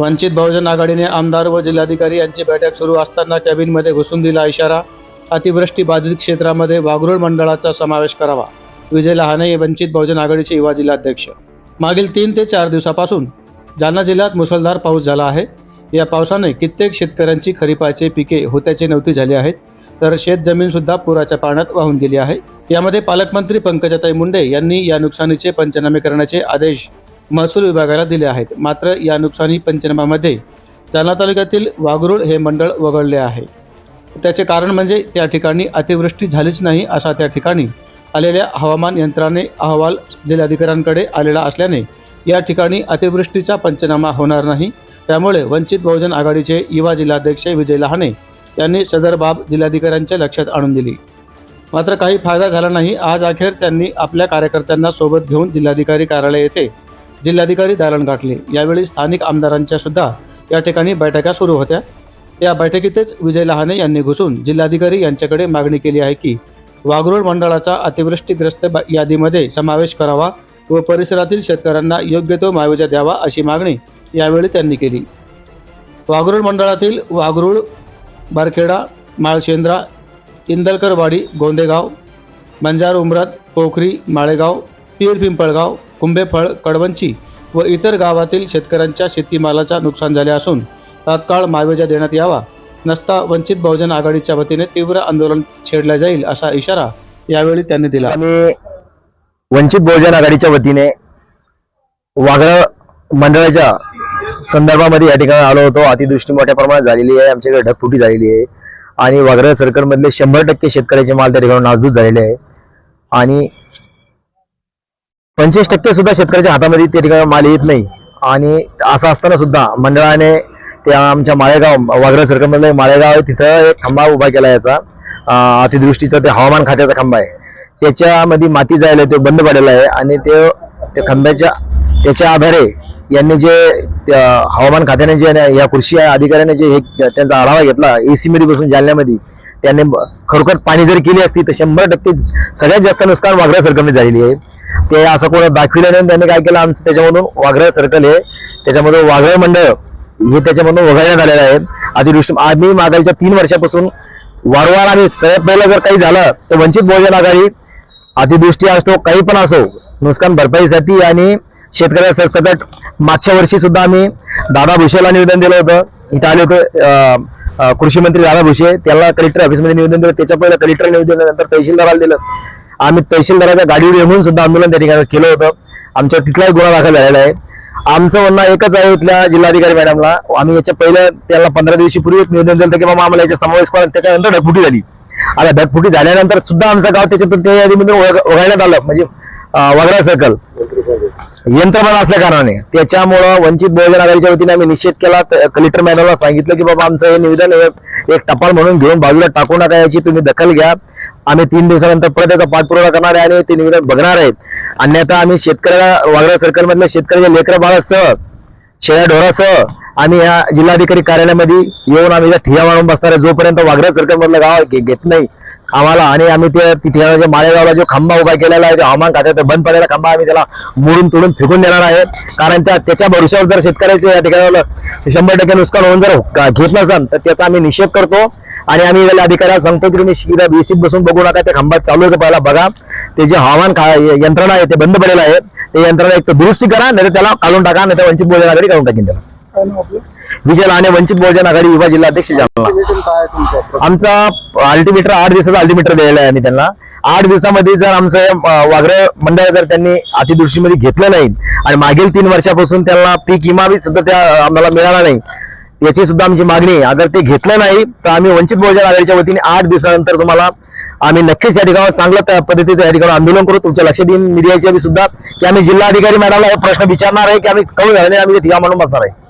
वंचित बहुजन आघाडीने आमदार व जिल्हाधिकारी यांची बैठक सुरू असताना कॅबिनमध्ये घुसून दिला इशारा. अतिवृष्टी बाधित क्षेत्रामध्ये वाघरोळ मंडळाचा समावेश करावा. विजय लहाने हे वंचित बहुजन आघाडीचे युवा जिल्हाध्यक्ष. मागील तीन ते चार दिवसापासून जालना जिल्ह्यात मुसळधार पाऊस झाला आहे. या पावसाने कित्येक शेतकऱ्यांची खरीपाचे पिके होत्याचे नव्हती झाली आहेत तर शेतजमीनसुद्धा पुराच्या पाण्यात वाहून गेली आहे. यामध्ये पालकमंत्री पंकजाताई मुंडे यांनी या नुकसानीचे पंचनामे करण्याचे आदेश महसूल विभागाला दिले आहेत. मात्र या नुकसानी पंचनाम्यामध्ये जालना तालुक्यातील वागरूळ हे मंडळ वगळले आहे. त्याचे कारण म्हणजे त्या ठिकाणी अतिवृष्टी झालीच नाही असा त्या ठिकाणी आलेल्या हवामान यंत्राने अहवाल जिल्हाधिकाऱ्यांकडे आलेला असल्याने या ठिकाणी अतिवृष्टीचा पंचनामा होणार नाही. त्यामुळे वंचित बहुजन आघाडीचे युवा जिल्हाध्यक्ष विजय लहाने यांनी सदर बाब जिल्हाधिकाऱ्यांच्या लक्षात आणून दिली. मात्र काही फायदा झाला नाही. आज अखेर त्यांनी आपल्या कार्यकर्त्यांना सोबत घेऊन जिल्हाधिकारी कार्यालय येथे जिल्हाधिकारी दालन गाठले. यावेळी स्थानिक आमदारांच्या सुद्धा या ठिकाणी बैठका सुरू होत्या. या बैठकीतच विजय लहाने यांनी घुसून जिल्हाधिकारी यांच्याकडे मागणी केली आहे की वाघरोळ मंडळाचा अतिवृष्टीग्रस्त बा- यादीमध्ये समावेश करावा व परिसरातील शेतकऱ्यांना योग्य तो मुआवजा द्यावा अशी मागणी यावेळी त्यांनी केली. वाघरोळ मंडळातील वाघरूळ बारखेडा माळशेंद्रा इंदलकरवाडी गोंदेगाव बंजार उमरत पोखरी माळेगाव पीर पिंपळगाव कुंभेफळ कडवंची व इतर गावातील शेतकऱ्यांच्या शेतीमालाचा नुकसान झाले असून तात्काळ मावेजा देण्यात यावा. नसता वंचित बहुजन आघाडीच्या वतीने तीव्र आंदोलन छेडला जाईल असा इशारा यावेळी त्यांनी दिला. आम्ही वंचित बहुजन आघाडीच्या वतीने वाघळ मंडळाच्या संदर्भामध्ये या ठिकाणी आलो होतो. अतिवृष्टी मोठ्या प्रमाणात झालेली आहे. आमच्याकडे ढगफुटी झालेली आहे. आणि वाघळ सरकारमधले शंभर टक्के शेतकऱ्याचे माल त्या ठिकाणी नासधूस झालेले आहे. आणि पंचवीस टक्के सुद्धा शेतकऱ्याच्या हातामध्ये त्या ठिकाणी माल येत नाही. आणि असं असताना सुद्धा मंडळाने त्या आमच्या माळेगाव वाघळ सर्कल माळेगाव आहे तिथं एक खंबा उभा केला याचा. अतिदृष्टीचा ते हवामान खात्याचा खंबा आहे. त्याच्यामध्ये माती जायला तो बंद पडलेला आहे आणि ते त्या खंब्याच्या त्याच्या आधारे यांनी जे त्या हवामान खात्याने जे या कृषी अधिकाऱ्याने जे हे त्यांचा आढावा घेतला एसी मध्ये बसून जालन्यामध्ये त्यांनी खरोखर पाणी जर केली असती तर शंभर टक्के सगळ्यात जास्त नुकसान वाघरा सरकारने झालेली आहे. ते असं कोणा दाखविलं नाही. त्यांनी काय केलं? आमचं त्याच्यामधून वाघरा सर्कल आहे. त्याच्यामधून वाघळ मंडळ हे त्याच्यामधून वगळण्यात आलेलं आहे. अतिवृष्टी आम्ही मागायच्या तीन वर्षापासून वारंवार आम्ही सगळ्यात पहिलं जर काही झालं तर वंचित बहुजन आघाडी अतिवृष्टी असतो काही पण असो नुकसान भरपाईसाठी आणि शेतकऱ्या सरसकट मागच्या वर्षी सुद्धा आम्ही दादा भुसेला निवेदन दिलं होतं. इथं आले होते अं, कृषी मंत्री दादा भुसे. त्याला कलेक्टर ऑफिसमध्ये निवेदन दिलं. त्याच्या पहिलं कलेक्टर निवेदन दिलं, नंतर तहसीलदाराला दिलं. आम्ही तहसीलदाराच्या गाडीवर येऊन सुद्धा आंदोलन त्या ठिकाणी केलं होतं. आमच्या तिथलाही गुन्हा दाखल झालेला आहे. आमचं म्हणणं एकच आहे इथल्या जिल्हाधिकारी मॅडमला आम्ही याच्या पहिल्या त्याला पंधरा दिवशी पूर्वी एक निवेदन दिलं की बाबा आम्हाला याच्या समावेश करा त्याच्यानंतर ढगफुटी झाली. आता ढगफुटी झाल्यानंतर सुद्धा आमचं गाव त्याच्यातून त्या यादीमधून वगळण्यात आलं म्हणजे वगळा सर्कल यंत्रणा असल्या कारणाने. त्याच्यामुळं वंचित बहुजन आघाडीच्या वतीने आम्ही निषेध केला. कलेक्टर मॅडमला सांगितलं की बाबा आमचं हे निवेदन एक- एक टपाल म्हणून घेऊन बाजूला टाकू नका याची तुम्ही दखल घ्या. आम्ही तीन दिवसानंतर परत त्याचा पाठपुरावा करणार आहे आणि ते निवेदन बघणार आहेत अन्यथा आम्ही शेतकऱ्याला वागळा सर्कलमधल्या शेतकऱ्याच्या लेकर बाळासह शेळ्या ढोरासह आम्ही या जिल्हाधिकारी कार्यालयामध्ये येऊन आम्ही इथं ठिया मारून बसणार आहे. जोपर्यंत वाघरा सर्कलमधलं गाव घे- घेत नाही आम्हाला आणि आम्ही त्या ठिकाणाच्या माळेगावला जो खांबा उभा केलेला आहे हवामान खात्यात बंद पडलेला खांबा आम्ही त्याला मोडून तोडून फेकून देणार आहे. कारण त्या त्याच्या भरोश्यावर जर शेतकऱ्याचे या ठिकाणी शंभर टक्के नुकसान होऊन जर घेत नसाल तर त्याचा आम्ही निषेध करतो. आणि आम्ही याला अधिकाऱ्याला सांगतो की तुम्ही शिरा बेसिक बसून बघू नका ते खांबा चालू आहे का पहिला बघा. ते जे हवामान यंत्रणा आहे ते बंद पडलेलं आहे. ते यंत्रणा एक तर दुरुस्ती करा नाही त्याला काढून टाका नाही तर वंचित बहुजन आघाडी काढून टाकीन त्याला. विजय लहाने वंचित बहुजन आघाडी युवा जिल्हाध्यक्ष जालना. आमचा अल्टिमीटर आठ दिवसाचा अल्टिमीटर दिलेला आहे आम्ही त्यांना. आठ दिवसामध्ये जर आमचं वाघरे मंडळ जर त्यांनी अतिवृष्टीमध्ये घेतलं नाही आणि मागील तीन वर्षापासून त्यांना पीक विमा बी सुद्धा त्या आम्हाला मिळाला नाही याची सुद्धा आमची मागणी आहे. अगर ते घेतलं नाही तर आम्ही वंचित बहुजन आघाडीच्या वतीने आठ दिवसानंतर तुम्हाला आम्ही नक्कीच या ठिकाणी चांगल्या त्या पद्धतीने या ठिकाणी आंदोलन करू. तुमच्या लक्ष देईन मीडियाच्या सुद्धा की आम्ही जिल्हाधिकारी मॅडमला हे प्रश्न विचारणार आहे की आम्ही कमी घालणे आम्ही ठिकाण म्हणून बसणार आहे.